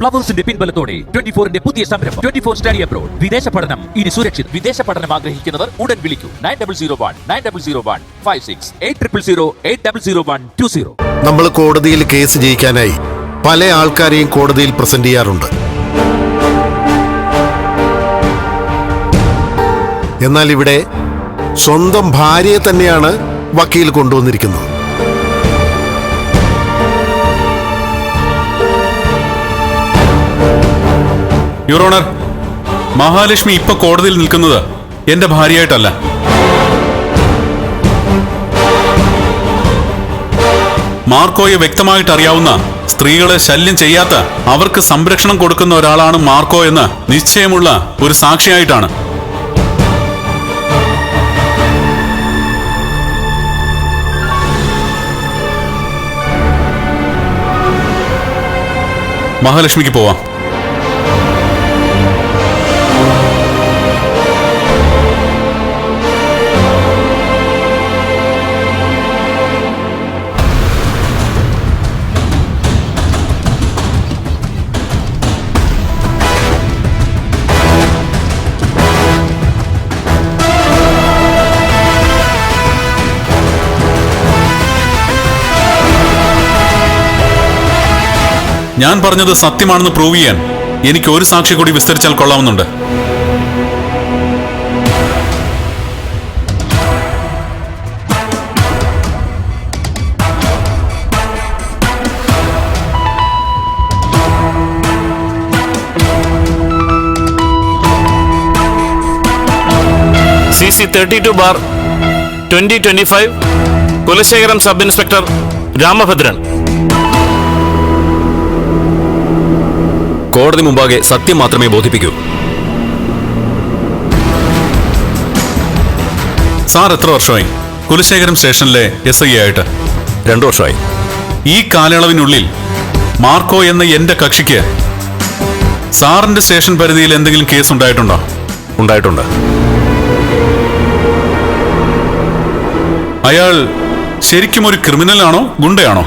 പ്ലവേഴ്സിന്റെ പിൻബലത്തോടെ twenty ഫോറിന്റെ പുതിയ സംരംഭം. Twenty four study abroad. വിദേശ പഠനം. ഇനി സുരക്ഷിത്. വിദേശ പഠനം ആഗ്രഹിക്കുന്നവർ ഉടൻ വിളിക്കൂ. Nine double zero one nine double zero one five six eight triple zero eight double zero one two zero. നമ്മൾ കോടതിയിൽ കേസ് ജയിക്കാനായി പല ആൾക്കാരെയും കോടതിയിൽ പ്രസന്റ് ചെയ്യാറുണ്ട്. എന്നാൽ ഇവിടെ സ്വന്തം ഭാര്യയെ തന്നെയാണ് വക്കീൽ കൊണ്ടുവന്നിരിക്കുന്നത്. യുറോണർ മഹാലക്ഷ്മി ഇപ്പൊ കോടതിയിൽ നിൽക്കുന്നത് എന്റെ ഭാര്യയായിട്ടല്ല. മാർക്കോയെ വ്യക്തമായിട്ട് അറിയാവുന്ന സ്ത്രീകളെ ശല്യം ചെയ്യാത്ത അവർക്ക് സംരക്ഷണം കൊടുക്കുന്ന ഒരാളാണ് മാർക്കോ എന്ന് നിശ്ചയമുള്ള ഒരു സാക്ഷിയായിട്ടാണ്. മഹാലക്ഷ്മിക്ക് പോവാം. ഞാൻ പറഞ്ഞത് സത്യമാണെന്ന് പ്രൂവ് ചെയ്യാൻ എനിക്ക് ഒരു സാക്ഷി കൂടി വിസ്തരിച്ചാൽ കൊള്ളാമെന്നുണ്ട് C C thirty two bar twenty twenty five Kulasekharam sub inspector Ramabhadran കോടതി മുമ്പാകെ സത്യം മാത്രമേ ബോധിപ്പിക്കൂ. സാർ എത്ര വർഷമായി? കുലശേഖരം സ്റ്റേഷനിലെ എസ് ഐ ആയിട്ട്. രണ്ടു വർഷമായി. ഈ കാലയളവിനുള്ളിൽ മാർക്കോ എന്ന എന്റെ കക്ഷിക്ക് സാറിന്റെ സ്റ്റേഷൻ പരിധിയിൽ എന്തെങ്കിലും കേസ് ഉണ്ടായിട്ടുണ്ടോ? ഉണ്ടായിട്ടുണ്ട്. അയാൾ ശരിക്കും ഒരു ക്രിമിനലാണോ ഗുണ്ടയാണോ?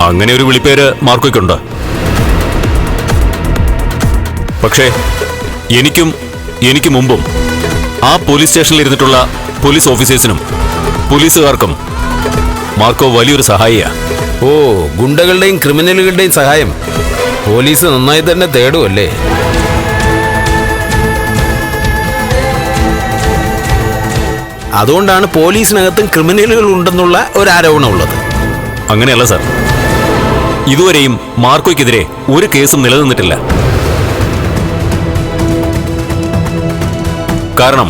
അങ്ങനെ ഒരു വിളിപ്പേര് മാർക്കോയ്ക്കുണ്ട്. പക്ഷേ എനിക്കും എനിക്ക് മുമ്പും ആ പോലീസ് സ്റ്റേഷനിൽ ഇരുന്നിട്ടുള്ള പോലീസ് ഓഫീസേഴ്സിനും പോലീസുകാർക്കും മാർക്കോ വലിയൊരു സഹായിയാ. ഓ ഗുണ്ടകളുടെയും ക്രിമിനലുകളുടെയും സഹായം. പോലീസ് നന്നായി തന്നെ തേടുമല്ലേ അതുകൊണ്ടാണ് പോലീസിനകത്തും ക്രിമിനലുകൾ ഉണ്ടെന്നുള്ള ഒരു ആരോപണം ഉള്ളത്. അങ്ങനെയല്ല സാർ. ഇതുവരെയും മാർക്കോയ്ക്കെതിരെ ഒരു കേസും നിലനിന്നിട്ടില്ല. കാരണം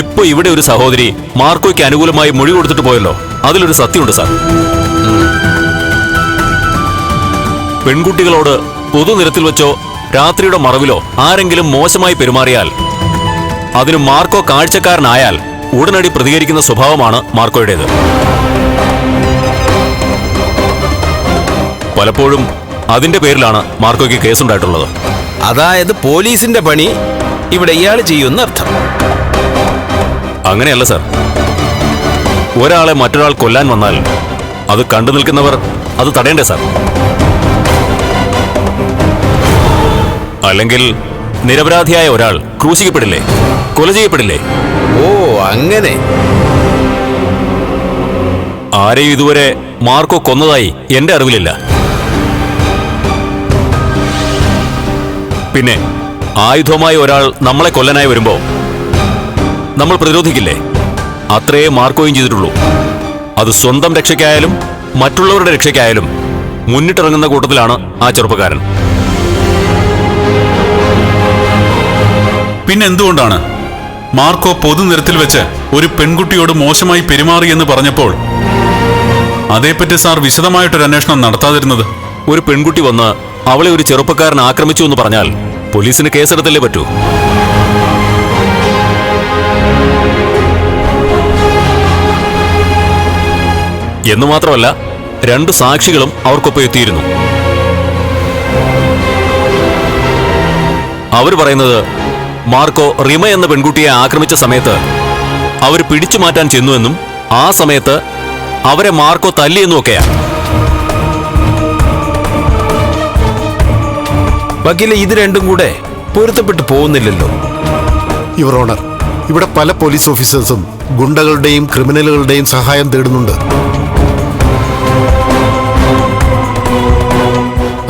ഇപ്പൊ ഇവിടെ ഒരു സഹോദരി മാർക്കോയ്ക്ക് അനുകൂലമായി മൊഴി കൊടുത്തിട്ട് പോയല്ലോ. അതിലൊരു സത്യമുണ്ട് സാർ. പെൺകുട്ടികളോട് പൊതുനിരത്തിൽ വെച്ചോ രാത്രിയുടെ മറവിലോ ആരെങ്കിലും മോശമായി പെരുമാറിയാൽ അതിന് മാർക്കോ കാഴ്ചക്കാരനായാൽ ഉടനടി പ്രതികരിക്കുന്ന സ്വഭാവമാണ് മാർക്കോയുടേത്. പലപ്പോഴും അതിന്റെ പേരിലാണ് മാർക്കോയ്ക്ക് കേസുണ്ടായിട്ടുള്ളത്. അതായത് പോലീസിന്റെ പണി ഇവിടെ ഇയാൾ ചെയ്യുന്ന അർത്ഥം. അങ്ങനെയല്ല സർ. ഒരാളെ മറ്റൊരാൾ കൊല്ലാൻ വന്നാൽ അത് കണ്ടു നിൽക്കുന്നവർ അത് തടയണ്ടേ സാർ? അല്ലെങ്കിൽ നിരപരാധിയായ ഒരാൾ ക്രൂശിക്കപ്പെടില്ലേ? കൊല ചെയ്യപ്പെടില്ലേ? ഓ അങ്ങനെ. ആരെയും ഇതുവരെ മാർക്കോ കൊന്നതായി എന്റെ അറിവിലില്ല. പിന്നെ ആയുധവുമായി ഒരാൾ നമ്മളെ കൊല്ലനായി വരുമ്പോ നമ്മൾ പ്രതിരോധിക്കില്ലേ? അത്രയേ മാർക്കുകയും ചെയ്തിട്ടുള്ളൂ. അത് സ്വന്തം രക്ഷയ്ക്കായാലും മറ്റുള്ളവരുടെ രക്ഷയ്ക്കായാലും മുന്നിട്ടിറങ്ങുന്ന കൂട്ടത്തിലാണ് ആ ചെറുപ്പക്കാരൻ. പിന്നെന്തുകൊണ്ടാണ് മാർക്കോ പൊതുനിരത്തിൽ വെച്ച് ഒരു പെൺകുട്ടിയോട് മോശമായി പെരുമാറി എന്ന് പറഞ്ഞപ്പോൾ അതേപ്പറ്റി സാർ വിശദമായിട്ടൊരു അന്വേഷണം നടത്താതിരുന്നത്? ഒരു പെൺകുട്ടി വന്ന് അവളെ ഒരു ചെറുപ്പക്കാരൻ ആക്രമിച്ചു എന്ന് പറഞ്ഞാൽ പോലീസിന് കേസെടുത്തല്ലേ പറ്റൂ? എന്ന് മാത്രമല്ല രണ്ട് സാക്ഷികളും അവർക്കൊപ്പം എത്തിയിരുന്നു. അവർ പറയുന്നത് മാർക്കോ റിമ എന്ന പെൺകുട്ടിയെ ആക്രമിച്ച സമയത്ത് അവർ പിടിച്ചു മാറ്റാൻ ചെന്നുവെന്നും ആ സമയത്ത് അവരെ മാർക്കോ തല്ലിയെന്നും ഒക്കെയാണ്. വക്കീലെ ഇത് രണ്ടും കൂടെ പൊരുത്തപ്പെട്ടു പോകുന്നില്ലല്ലോ. യുവർ ഓണർ ഇവിടെ പല പോലീസ് ഓഫീസേഴ്സും ഗുണ്ടകളുടെയും ക്രിമിനലുകളുടെയും സഹായം തേടുന്നുണ്ട്.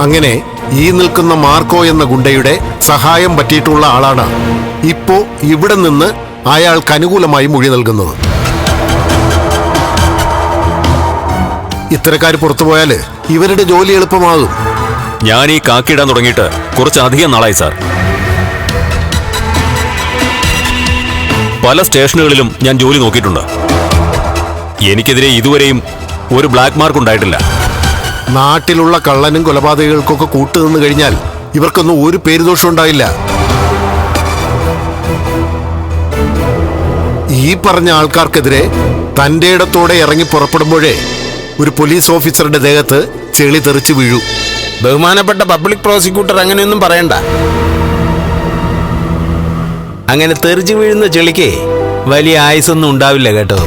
അങ്ങനെ ഈ നിൽക്കുന്ന മാർക്കോ എന്ന ഗുണ്ടയുടെ സഹായം പറ്റിയിട്ടുള്ള ആളാണ് ഇപ്പോ ഇവിടെ നിന്ന് അയാൾക്ക് അനുകൂലമായി മൊഴി നൽകുന്നത്. ഇത്തരക്കാർ പുറത്തുപോയാൽ ഇവരുടെ ജോലി എളുപ്പമാകും. ഞാൻ ഈ കാക്കിടാൻ തുടങ്ങിയിട്ട് കുറച്ചധികം നാളായി സാർ. പല സ്റ്റേഷനുകളിലും ഞാൻ ജോലി നോക്കിയിട്ടുണ്ട്. എനിക്കെതിരെ ഇതുവരെയും ഒരു ബ്ലാക്ക് മാർക്ക് ഉണ്ടായിട്ടില്ല. നാട്ടിലുള്ള കള്ളനും കൊലപാതകങ്ങൾക്കൊക്കെ കൂട്ടുനിന്ന് കഴിഞ്ഞാൽ ഇവർക്കൊന്നും ഒരു പേരുദോഷം ഉണ്ടായില്ല. ഈ പറഞ്ഞ ആൾക്കാർക്കെതിരെ തന്റെ ഇടത്തോടെ ഇറങ്ങി പുറപ്പെടുമ്പോഴേ ഒരു പോലീസ് ഓഫീസറുടെ ദേഹത്ത് ചെളി തെറിച്ച് വീഴൂ. ബഹുമാനപ്പെട്ട പബ്ലിക് പ്രോസിക്യൂട്ടർ അങ്ങനെയൊന്നും പറയണ്ട. അങ്ങനെ തെറിച്ചു വീഴുന്ന ചെളിക്ക് വലിയ ആയുസൊന്നും ഉണ്ടാവില്ല കേട്ടോ.